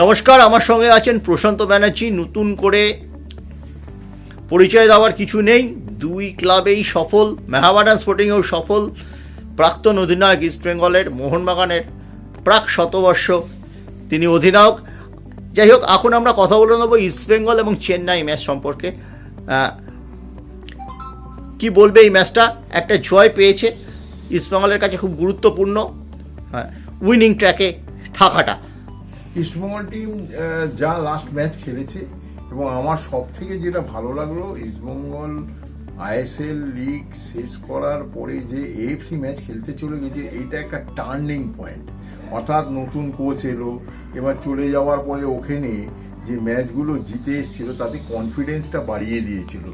নমস্কার, আমার সঙ্গে আছেন প্রশান্ত ব্যানার্জি। নতুন করে পরিচয় দেওয়ার কিছু নেই। দুই ক্লাবেই সফল মেহাবাডান স্পোর্টিংয়েও সফল। প্রাক্তন অধিনায়ক ইস্ট বেঙ্গলের মোহনবাগানের প্রাক শতবর্ষ তিনি অধিনায়ক। যাই হোক, এখন আমরা কথা বলে নেব ইস্ট বেঙ্গল এবং চেন্নাই ম্যাচ সম্পর্কে। কি বলবে এই ম্যাচটা একটা জয় পেয়েছে। ইস্টবেঙ্গলের কাছে খুব গুরুত্বপূর্ণ হ্যাঁ উইনিং ট্র্যাকে থাকাটা। ইস্টবেঙ্গল টিম যা লাস্ট ম্যাচ খেলেছে, এবং আমার সব থেকে যেটা ভালো লাগল ইস্টবেঙ্গল আইএসএল লিগ শেষ করার পরে যে এএফসি ম্যাচ খেলতে চলে গেছে, এইটা একটা টার্নিং পয়েন্ট অর্থাৎ নতুন কোচ এলো, এবার চলে যাওয়ার পরে ওখানে যে ম্যাচগুলো জিতে এসেছিল, তাতে কনফিডেন্সটা বাড়িয়ে দিয়েছিল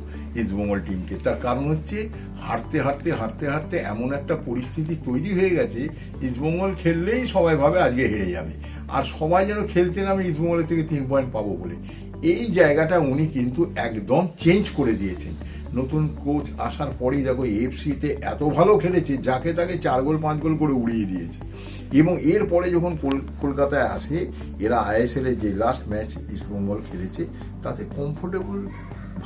ইস্টবেঙ্গল টিমকে তার কারণ হচ্ছে, হারতে হারতে হারতে হারতে এমন একটা পরিস্থিতি তৈরি হয়ে গেছে ইস্টবেঙ্গল খেললেই সবাই ভাবে আজকে হেরে যাবে। আর সবাই যেন খেলতে নামে ইস্টবেঙ্গলের থেকে তিন পয়েন্ট পাবো বলে। এই জায়গাটা উনি কিন্তু একদম চেঞ্জ করে দিয়েছেন। নতুন কোচ আসার পরেই দেখো এফসিতে এত ভালো খেলেছে, যাকে তাকে চার গোল, পাঁচ গোল করে উড়িয়ে দিয়েছে। এবং এরপরে যখন কল- কলকাতায় আসে, এরা আইএসএল এর যে লাস্ট ম্যাচ ইস্টবেঙ্গল খেলেছে, তাতে কমফোর্টেবল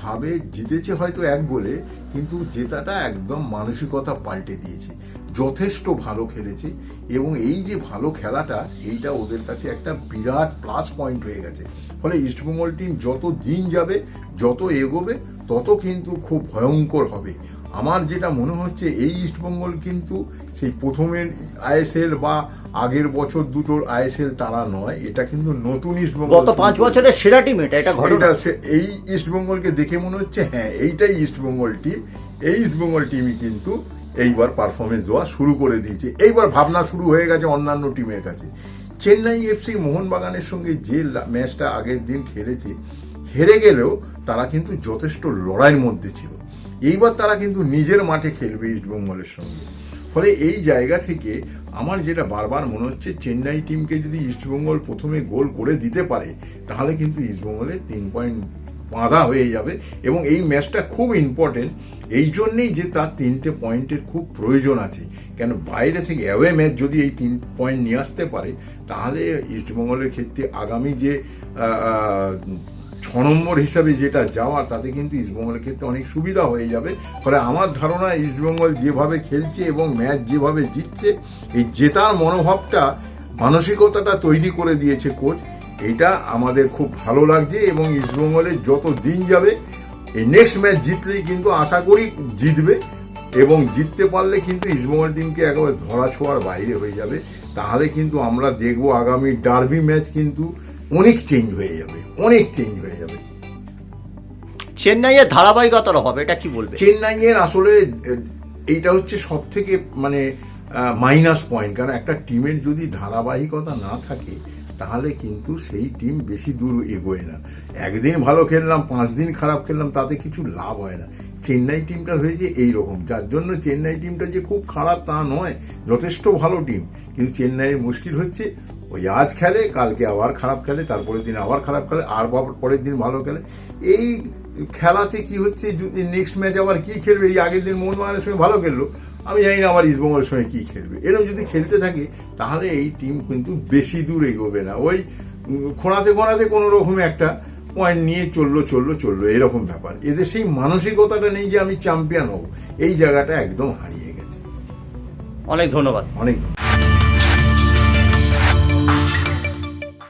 ভাবে জিতেছে হয়তো এক গোলে, কিন্তু জেতাটা একদম মানসিকতা পাল্টে দিয়েছে। যথেষ্ট ভালো খেলেছে এবং এই যে ভালো খেলাটা, এইটা ওদের কাছে একটা বিরাট প্লাস পয়েন্ট হয়ে গেছে। ফলে ইস্টবেঙ্গল টিম যত দিন যাবে, যত এগোবে, তত কিন্তু খুব ভয়ঙ্কর হবে। আমার যেটা মনে হচ্ছে এই ইস্টবেঙ্গল কিন্তু সেই প্রথমের আইএসএল বা আগের বছর দুটোর আইএসএল তারা নয় এটা কিন্তু নতুন ইস্টবেঙ্গল গত পাঁচ। বছরের সেরা টিম এটা এটা ঘটনা। এই ইস্টবেঙ্গলকে দেখে মনে হচ্ছে হ্যাঁ এইটাই ইস্টবেঙ্গল টিম এই ইস্টবেঙ্গল টিমই কিন্তু এইবার পারফরমেন্স দেওয়া শুরু করে দিয়েছে। এইবার ভাবনা শুরু হয়ে গেছে অন্যান্য টিমের কাছে। চেন্নাই এফসি মোহনবাগানের সঙ্গে যে ম্যাচটা আগের দিন খেলেছে হেরে গেলেও তারা কিন্তু যথেষ্ট লড়াইয়ের মধ্যে ছিল। এইবার তারা কিন্তু নিজের মাঠে খেলবে ইস্টবেঙ্গলের সঙ্গে। ফলে এই জায়গা থেকে আমার যেটা বারবার মনে হচ্ছে, চেন্নাই টিমকে যদি ইস্টবেঙ্গল প্রথমে গোল করে দিতে পারে, তাহলে কিন্তু ইস্টবেঙ্গলের তিন পয়েন্ট বাঁধা হয়ে যাবে এবং এই ম্যাচটা খুব ইম্পর্টেন্ট এই জন্যেই যে তার তিনটে পয়েন্টের খুব প্রয়োজন আছে। কেন, বাইরে থেকে অ্যাওয়ে ম্যাচ যদি এই তিন পয়েন্ট নিয়ে আসতে পারে, তাহলে ইস্টবেঙ্গলের ক্ষেত্রে আগামী যে ছ নম্বর হিসাবে যেটা যাওয়ার, তাতে কিন্তু ইস্টবেঙ্গলের ক্ষেত্রে অনেক সুবিধা হয়ে যাবে। ফলে আমার ধারণা ইস্টবেঙ্গল যেভাবে খেলছে এবং ম্যাচ যেভাবে জিতছে, এই জেতার মনোভাবটা, মানসিকতাটা তৈরি করে দিয়েছে কোচ এটা আমাদের খুব ভালো লাগছে এবং ইস্টবেঙ্গলের যত দিন যাবে, এই নেক্সট ম্যাচ জিতলেই কিন্তু আশা করি জিতবে এবং জিততে পারলে কিন্তু ইস্টবেঙ্গল টিমকে একেবারে ধরা ছোঁয়ার বাইরে হয়ে যাবে। তাহলে কিন্তু আমরা দেখব আগামী ডার্বি ম্যাচ কিন্তু অনেক চেঞ্জ হয়ে যাবে অনেক চেঞ্জ হয়ে যাবে। চেন্নাইয়ের ধারাবাহিকতার হবে এটা কি বলবে? চেন্নাইয়ের আসলে এইটা হচ্ছে সব থেকে মানে মাইনাস পয়েন্ট কারণ একটা টিমের যদি ধারাবাহিকতা না থাকে তাহলে কিন্তু সেই টিম বেশি দূর এগোয় না। একদিন ভালো খেললাম পাঁচ দিন খারাপ খেললাম তাতে কিছু লাভ হয় না। চেন্নাই টিমটার হয়েছে এই রকম যার জন্য চেন্নাই টিমটা যে খুব খারাপ তা নয়, যথেষ্ট ভালো টিম। কিন্তু চেন্নাইয়ের মুশকিল হচ্ছে, ওই আজ খেলে, কালকে আবার খারাপ খেলে, তারপরের দিন আবার খারাপ খেলে, আর পরের দিন ভালো খেলে। এই খেলাতে কি হচ্ছে, যদি নেক্সট ম্যাচ আবার কি খেলবে, এই আগের দিন মোহনবাগানের সঙ্গে ভালো খেললো, আমি জানি না আবার ইস্টবেঙ্গলের সঙ্গে কি খেলবে। এরকম যদি খেলতে থাকে, তাহলে এই টিম কিন্তু বেশি দূর এগোবে না। ওই খোঁড়াতে খোঁড়াতে কোনো রকম একটা পয়েন্ট নিয়ে চলল চলল চলল এরকম ব্যাপার। এদের সেই মানসিকতাটা নেই যে আমি চ্যাম্পিয়ন হব। এই জায়গাটা একদম হারিয়ে গেছে। অনেক ধন্যবাদ। অনেক